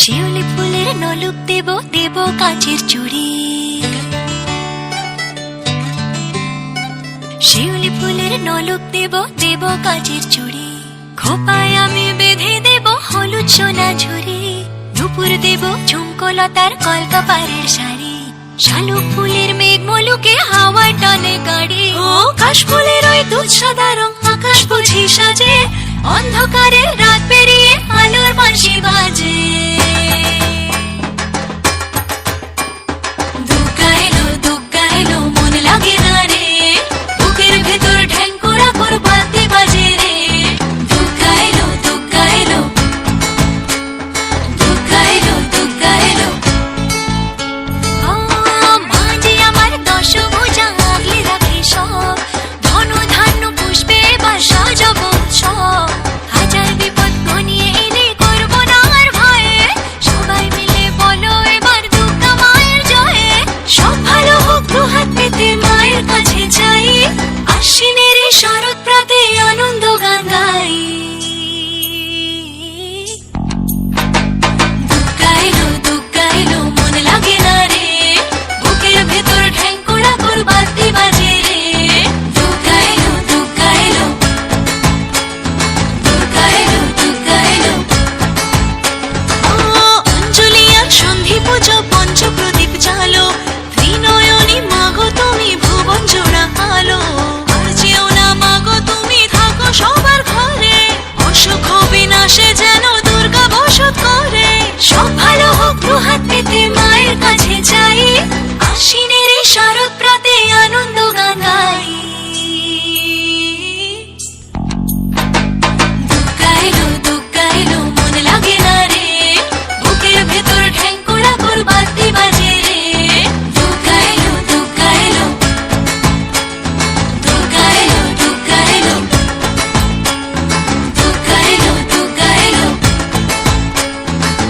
শিউলি ফুলের নলুক দেব দেব কাঁচের চুড়ি। শিউলি ফুলের নলুক দেব দেব কাঁচের চুড়ি। খোপায় আমি বেঁধে দেব হলুদ সোনা ঝুড়ি দুপুর দেব ঝুমকলতার কলকাপাড়ের শাড়ি। শালুক ফুলের মেঘ মলুকে হাওয়া টানে গাড়ি। ও কাশ ফুলের ওই দুধ সাদা